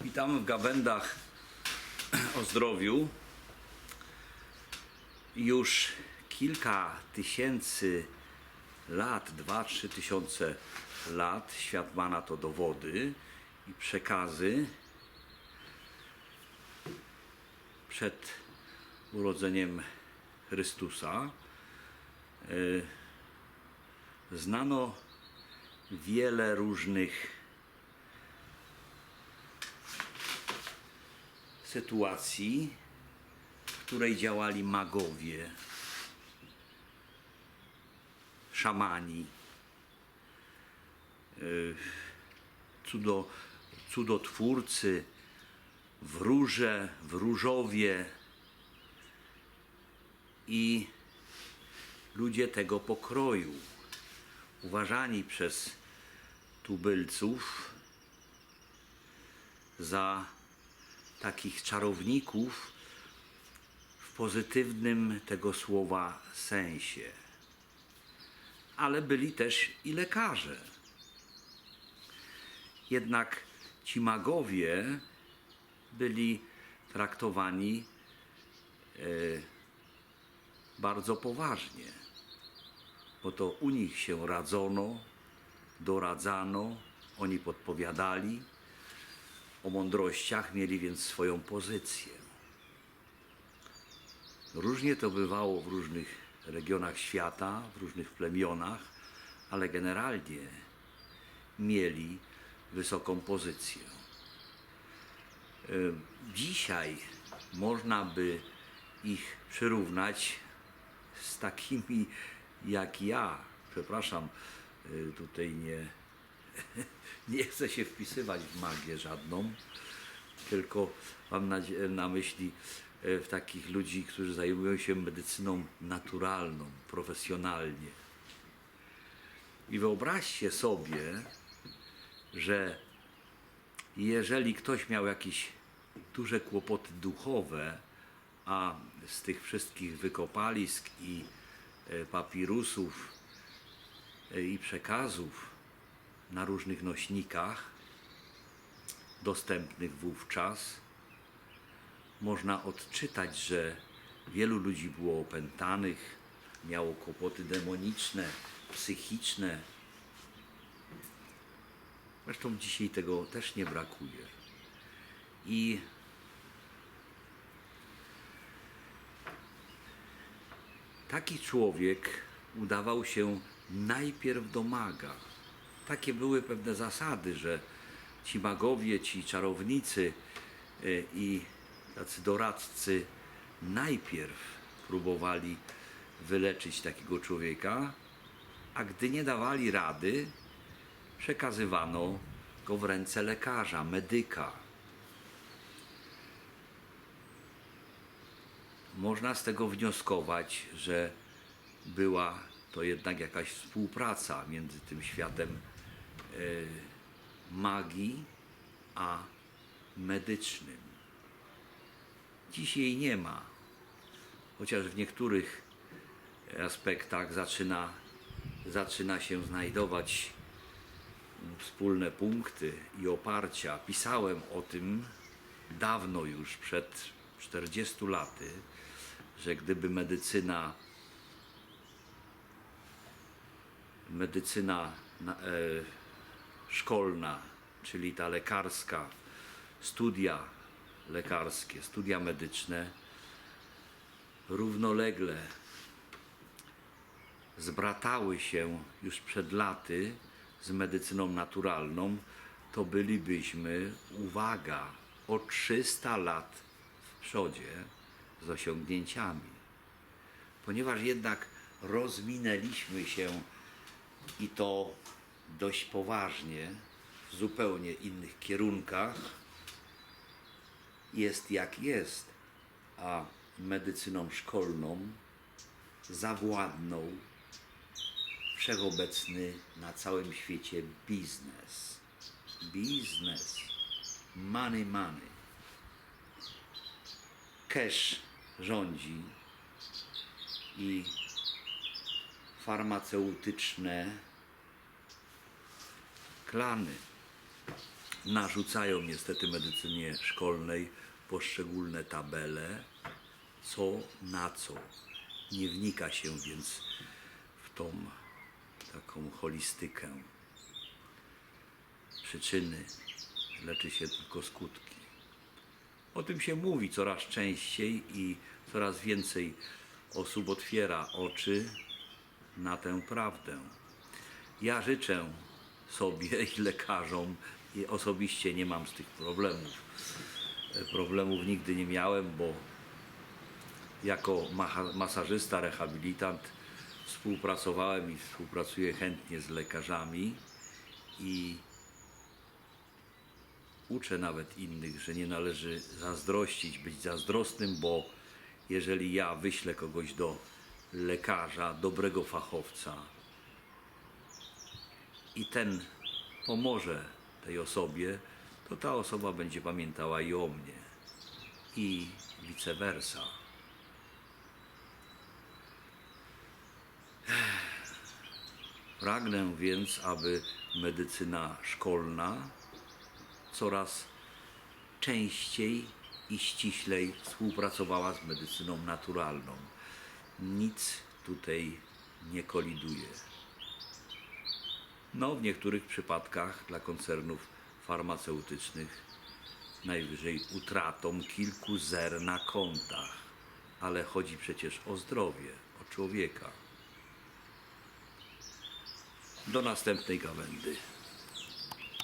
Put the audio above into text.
Witam w gawędach o zdrowiu. Już kilka tysięcy lat, dwa, trzy tysiące lat, świat ma na to dowody i przekazy przed urodzeniem Chrystusa. y, Znano wiele różnych sytuacji, w której działali magowie, szamani, y, cudo, cudotwórcy, wróże, wróżowie i ludzie tego pokroju, uważani przez tubylców za takich czarowników w pozytywnym tego słowa sensie. Ale byli też i lekarze. Jednak ci magowie byli traktowani e, bardzo poważnie, bo to u nich się radzono, doradzano, oni podpowiadali o mądrościach, mieli więc swoją pozycję. Różnie to bywało w różnych regionach świata, w różnych plemionach, ale generalnie mieli wysoką pozycję. Dzisiaj można by ich przyrównać z takimi jak ja. Przepraszam, y, tutaj nie, nie chcę się wpisywać w magię żadną, tylko mam na, na myśli e, w takich ludzi, którzy zajmują się medycyną naturalną, profesjonalnie. I wyobraźcie sobie, że jeżeli ktoś miał jakieś duże kłopoty duchowe, a z tych wszystkich wykopalisk i e, papirusów e, i przekazów na różnych nośnikach dostępnych wówczas można odczytać, że wielu ludzi było opętanych, miało kłopoty demoniczne, psychiczne. Zresztą dzisiaj tego też nie brakuje. I taki człowiek udawał się najpierw do maga. Takie były pewne zasady, że ci magowie, ci czarownicy y, i tacy doradcy najpierw próbowali wyleczyć takiego człowieka, a gdy nie dawali rady, przekazywano go w ręce lekarza, medyka. Można z tego wnioskować, że była to jednak jakaś współpraca między tym światem e, magii a medycznym. Dzisiaj nie ma, chociaż w niektórych aspektach zaczyna, zaczyna się znajdować wspólne punkty i oparcia. Pisałem o tym dawno już, przed 40 laty, że gdyby medycyna medycyna na- e, szkolna, czyli ta lekarska, studia lekarskie, studia medyczne, równolegle zbratały się już przed laty z medycyną naturalną, to bylibyśmy, uwaga, o 300 lat w przodzie z osiągnięciami. Ponieważ jednak rozwinęliśmy się i to dość poważnie w zupełnie innych kierunkach, jest jak jest, a medycyną szkolną zawładnął wszechobecny na całym świecie biznes. Biznes. Money, money. Cash rządzi i farmaceutyczne klany. narzucają niestety medycynie szkolnej poszczególne tabele, co na co. Nie wnika się więc w tą taką holistykę. Przyczyny leczy się tylko skutki. O tym się mówi coraz częściej i coraz więcej osób otwiera oczy na tę prawdę. Ja życzę sobie i lekarzom, i osobiście nie mam z tych problemów. E, Problemów nigdy nie miałem, bo jako masażysta, rehabilitant współpracowałem i współpracuję chętnie z lekarzami i uczę nawet innych, że nie należy zazdrościć, być zazdrosnym, bo jeżeli ja wyślę kogoś do lekarza, dobrego fachowca i ten pomoże tej osobie, to ta osoba będzie pamiętała i o mnie. I vice versa. Pragnę więc, aby medycyna szkolna coraz częściej i ściślej współpracowała z medycyną naturalną. Nic tutaj nie koliduje. No, w niektórych przypadkach dla koncernów farmaceutycznych najwyżej utratą kilku zer na kontach, ale chodzi przecież o zdrowie, o człowieka. Do następnej gawędy.